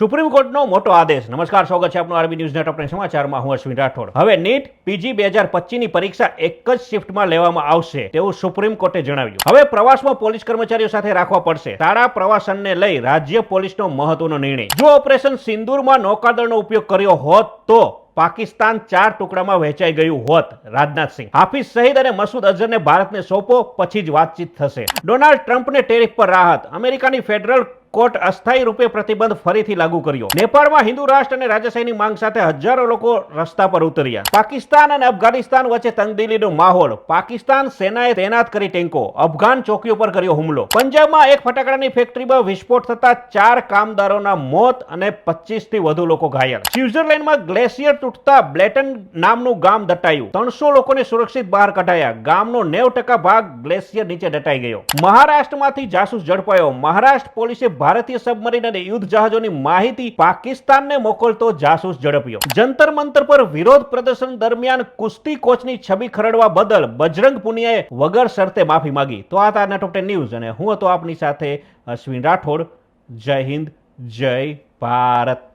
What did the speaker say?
Supreme કોર્ટનો મોટો આદેશ. નમસ્કાર, સ્વાગત છે આપનું આરબી ન્યૂઝ નેટ આપણે સમાચારમાં. હું અશ્વિન રાઠોડ. હવે નીટ પીજી બે હજાર પચીસની પરીક્ષા એક જ શિફ્ટમાં લેવામાં આવશે તેવું સુપ્રીમ કોર્ટે જણાવ્યું. હવે પ્રવાસમાં પોલીસ કર્મચારીઓ સાથે રાખવા પડશે. શાળા પ્રવાસનને લઈ રાજ્ય પોલીસનો મહત્વનો નિર્ણય. જો ઓપરેશન સિંદૂરમાં નૌકાદળનો ઉપયોગ કર્યો હોત તો પાકિસ્તાન ચાર ટુકડામાં વહેંચાઈ ગયું હોત. રાજનાથસિંહ હાફિઝ સહીદ અને મસૂદ અઝહરને ભારતને સોંપો, પછી જ વાતચીત થશે. ડોનાલ્ડ ટ્રમ્પને ટેરિફ પર રાહત. અમેરિકાની ફેડરલ કોર્ટ અસ્થાયી રૂપે પ્રતિબંધ ફરીથી લાગુ કર્યો. નેપાળમાં હિન્દુ રાષ્ટ્ર અને રાજાશાહીની માંગ સાથે હજારો લોકો રસ્તા પર ઉતર્યા. પાકિસ્તાન અને અફઘાનિસ્તાન વચ્ચે તંગદિલીનો માહોલ. પાકિસ્તાન સેનાએ તૈનાત કરી ટેન્કો. અફઘાન ચોકીઓ પર કર્યો હુમલો. પંજાબમાં એક ફટાકડાની ફેક્ટરીમાં વિસ્ફોટ થતા ચાર કામદારોના મોત અને 25 થી વધુ લોકો ઘાયલ. સ્વિટ્ઝરલેન્ડમાં ગ્લેશિયર તૂટતા બ્લેટન નામનું ગામ દટાયું. ત્રણસો લોકોને સુરક્ષિત બહાર કઢાયા. ગામનો નેવ ટકા ભાગ ગ્લેશિયર નીચે દટાઈ ગયો. મહારાષ્ટ્રમાંથી જાસૂસ ઝડપાયો. મહારાષ્ટ્ર પોલીસે ભારતીય સબમરીન અને યુદ્ધ જહાજોની માહિતી પાકિસ્તાનને મોકલતો જાસૂસ ઝડપ્યો. જંતર મંતર પર વિરોધ પ્રદર્શન દરમિયાન કુસ્તી કોચની છબી ખરડવા બદલ બજરંગ પુનિયાએ વગર શરતે માફી માંગી. તો આ હતા ટોપ ન્યૂઝ અને હું હતો આપની સાથે અશ્વિન રાઠોડ. જય હિન્દ, જય ભારત.